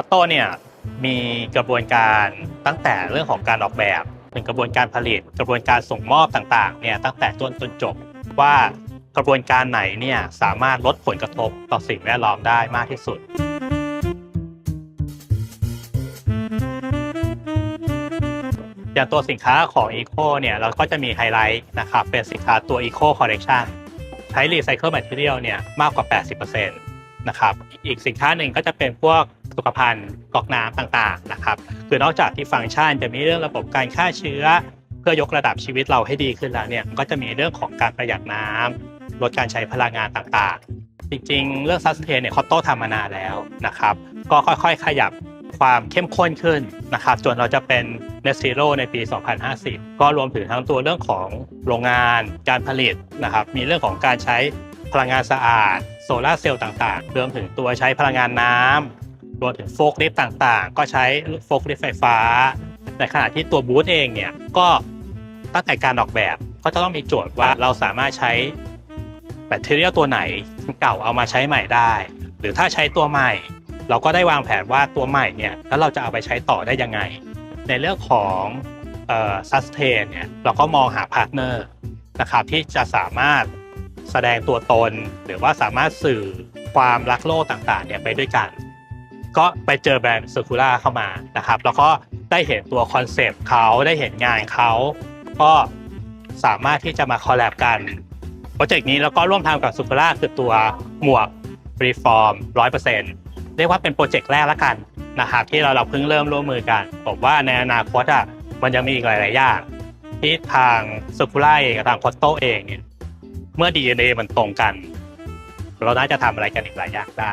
อตโต้เนี่ยมีกระบวนการตั้งแต่เรื่องของการออกแบบถึงกระบวนการผลิต กระบวนการส่งมอบต่างๆเนี่ยตั้งแต่ต้นจนจบว่ากระบวนการไหนเนี่ยสามารถลดผลกระทบต่อสิ่งแวดล้อมได้มากที่สุด อย่างตัวสินค้าของ Eco เนี่ยเราก็จะมีไฮไลท์นะครับเป็นสินค้าตัว Eco Collection ใช้ Recycle Material เนี่ยมากกว่า 80%นะครับ อีกสินค้าหนึ่งก็จะเป็นพวก สุขภัณฑ์กรอกน้ำต่างๆนะครับ คือนอกจากที่ฟังก์ชันจะมีเรื่องระบบการฆ่าเชื้อ เพื่อยกระดับชีวิตเราให้ดีขึ้นแล้วเนี่ยก็จะมีเรื่องของการประหยัดน้ำลดการใช้พลังงานต่างๆ จริงๆ เรื่อง sustain เนี่ยคอตโต้ทำมานานแล้วนะครับ ก็ค่อยๆ ขยับความเข้มข้นขึ้นนะครับจนเราจะเป็น net zero ในปี 2050 ก็รวมถึงทั้งตัวเรื่องของโรงงานการผลิตนะครับ มีเรื่องของการใช้พลังงานสะอาด โซลาร์เซลล์ต่างๆ รวมถึงตัวใช้พลังงานน้ำ รวมถึงโฟกลิฟต่างๆ ก็ใช้โฟกลิฟไฟฟ้า ในขณะที่ตัวบูธเองเนี่ยก็ตั้งแต่การออกแบบก็จะต้องมีโจทย์ว่าเราสามารถใช้แบตเตอรี่ตัวไหนเก่าเอามาใช้ใหม่ได้ หรือถ้าใช้ตัวใหม่ เราก็ได้วางแผนว่าตัวใหม่เนี่ยแล้วเราจะเอาไปใช้ต่อได้ยังไง ในเรื่องของเอ่อ sustain เนี่ยเราก็มองหาพาร์ทเนอร์นะครับที่จะสามารถแสดงตัวตน หรือว่าสามารถสื่อความรักโลกต่างๆเนี่ยไปด้วยกัน ก็ไปเจอแบรนด์ Circular เข้ามานะครับ แล้วก็ได้เห็นตัวคอนเซปต์เขาได้เห็นงานเขาก็สามารถที่จะมาคอลแลบกันโปรเจกต์นี้แล้วก็ร่วมทำกับ Circula คือตัวหมวก Reform 100%เรียกว่าเป็นโปรเจกต์แรกละกันนะครับที่เราเราเพิ่งเริ่มร่วมมือกันผมว่าในอนาคตอะมันจะมีอีกหลาย ๆ อย่าง ที่ทาง Circula เองกับทาง c o t t o เองเนี่ยเมื่อ DNA มันตรงกัน เราน่าจะทำอะไรกันอีกหลายอย่างได้